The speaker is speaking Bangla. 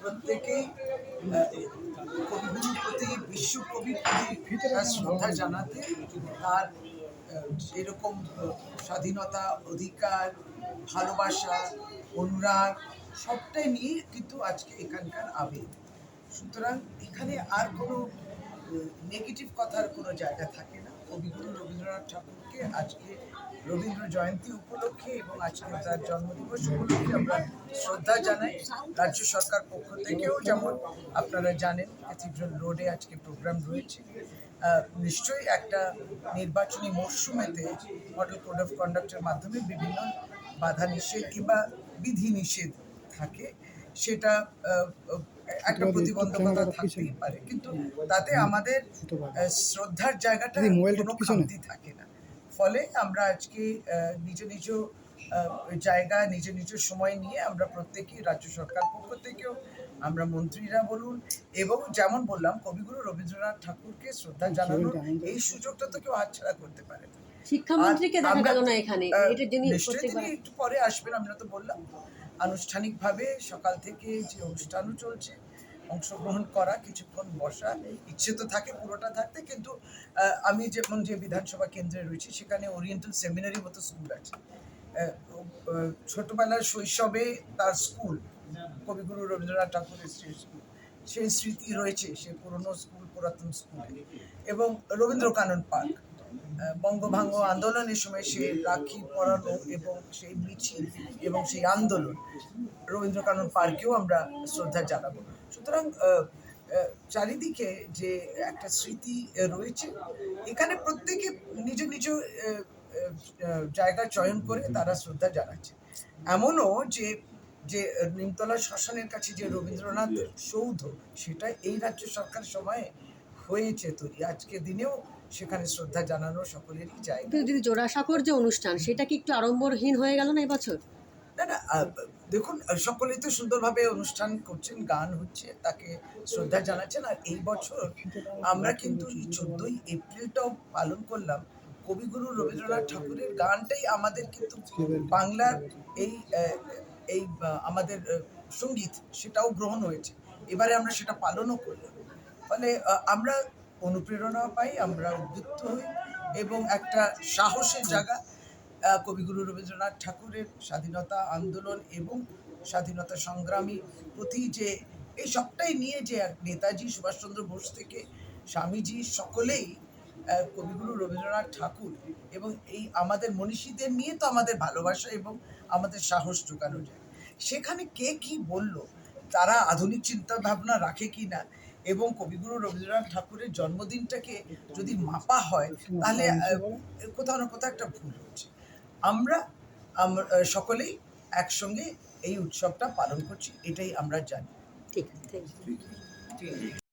প্রত্যেকেই কবিগুরুর প্রতি বিশ্বকবির প্রতি তার শ্রদ্ধা জানাতে তার এরকম স্বাধীনতা, অধিকার, ভালোবাসা, অনুরাগ, সবটাই নিয়ে কিন্তু আজকে এখানকার আবেগ। সুতরাং এখানে আর কোনো নেগেটিভ কথার কোনো জায়গা থাকে না। কবিগুরু রবীন্দ্রনাথ ঠাকুরকে আজকে রবীন্দ্র জয়ন্তী উপলক্ষে এবং আজকে তার জন্মদিবস উপলক্ষে আমরা শ্রদ্ধা জানাই। রাজ্য সরকার পক্ষ থেকেও যেমন আপনারা জানেন ক্যাথিড্রাল রোডে আজকে প্রোগ্রাম রয়েছে। নিশ্চয়ই একটা নির্বাচনী মরশুমেতে মডেল কোড অফ কন্ডাক্টের মাধ্যমে বিভিন্ন বাধা নিষেধ কিংবা বিধি নিষেধ থাকে। সেটা একটা প্রতিবন্ধকতা থাকতেই পারে। কিন্তু তাতে আমাদের শ্রদ্ধার জায়গাটা কোনো থাকে না। ফলে আমরা আজকে আহ, নিজ নিজ আহ, জায়গা নিজ নিজ সময় নিয়ে আমরা প্রত্যেকেই রাজ্য সরকার পক্ষ থেকেও আমরা মন্ত্রীরা বলুন এবং যেমন বললাম কবিগুরু রবীন্দ্রনাথ ঠাকুরকে শ্রদ্ধা জানানোর এই সুযোগটা তো কেউ হাতছাড়া করতে পারে না। শিক্ষামন্ত্রীকে দেখা গেল না এখানে। প্রত্যেকবার তিনি একটু পরে আসবেন আমরা তো বললাম। আনুষ্ঠানিকভাবে সকাল থেকে যে অনুষ্ঠানও চলছে অংশগ্রহণ করা, কিছুক্ষণ বসা, ইচ্ছে তো থাকে পুরোটা থাকতে, কিন্তু আমি যেমন যে বিধানসভা কেন্দ্রে রয়েছি, সেখানে ওরিয়েন্টাল সেমিনারি মতো স্কুল আছে। ছোটবেলার শৈশবে তার স্কুল কবিগুরু রবীন্দ্রনাথ ঠাকুরের স্কুল সেই স্মৃতি রয়েছে সে পুরনো স্কুল পুরাতন স্কুলে এবং রবীন্দ্র কানন পার্ক বঙ্গভঙ্গ আন্দোলনের সময় সে রাখি পরানো এবং সেই মিছিল এবং সেই আন্দোলন রবীন্দ্র কানন পার্কেও আমরা শ্রদ্ধা জানাব। সুতরাং চারিদিকে যে একটা স্মৃতি রয়েছে, এখানে প্রত্যেকে নিজ নিজ জায়গা চয়ন করে তারা শ্রদ্ধা জানাচ্ছে। এমনও যে যে নিমতলা শ্মশানের কাছে যে রবীন্দ্রনাথ সৌধ, সেটা এই রাজ্য সরকার সময়ে হয়েছে। তৈরি আজকে দিনেও সেখানে শ্রদ্ধা জানানো সকলেরই জায়গা কিন্তু যদি জোড়াসাঁকোর যে অনুষ্ঠান সেটা কি একটু আড়ম্বরহীন হয়ে গেল না এবছর? না না দেখুন সকলেই তো সুন্দরভাবে অনুষ্ঠান করছেন গান হচ্ছে তাকে শ্রদ্ধা জানাচ্ছেন। আর এই বছর আমরা কিন্তু এই চোদ্দই এপ্রিলটাও পালন করলাম। কবিগুরু রবীন্দ্রনাথ ঠাকুরের গানটাই আমাদের কিন্তু বাংলার এই এই আমাদের সংগীত সেটাও গ্রহণ হয়েছে। এবারে আমরা সেটা পালনও করলাম। ফলে আমরা অনুপ্রেরণা পাই, আমরা উদ্বুদ্ধ হই এবং একটা সাহসের জায়গা কবিগুরু রবীন্দ্রনাথ ঠাকুরের স্বাধীনতা আন্দোলন এবং স্বাধীনতা সংগ্রামী প্রতি যে, এই সবটাই নিয়ে যে নেতাজি সুভাষচন্দ্র বোস থেকে স্বামীজি সকলেই কবিগুরু রবীন্দ্রনাথ ঠাকুর এবং এই আমাদের মনীষীদের নিয়ে তো আমাদের ভালোবাসা এবং আমাদের সাহস জোগানো যায়। সেখানে কে কি বলল, তারা আধুনিক চিন্তা ভাবনা রাখে কি না এবং কবিগুরু রবীন্দ্রনাথ ঠাকুরের জন্মদিনটাকে যদি মাপা হয় তাহলে কোথাও না কোথাও একটা ভুল হচ্ছে। আমরা আমরা সকলেই একসঙ্গে এই উৎসবটা পালন করছি এটাই আমরা জানি। ঠিক আছে থ্যাংক ইউ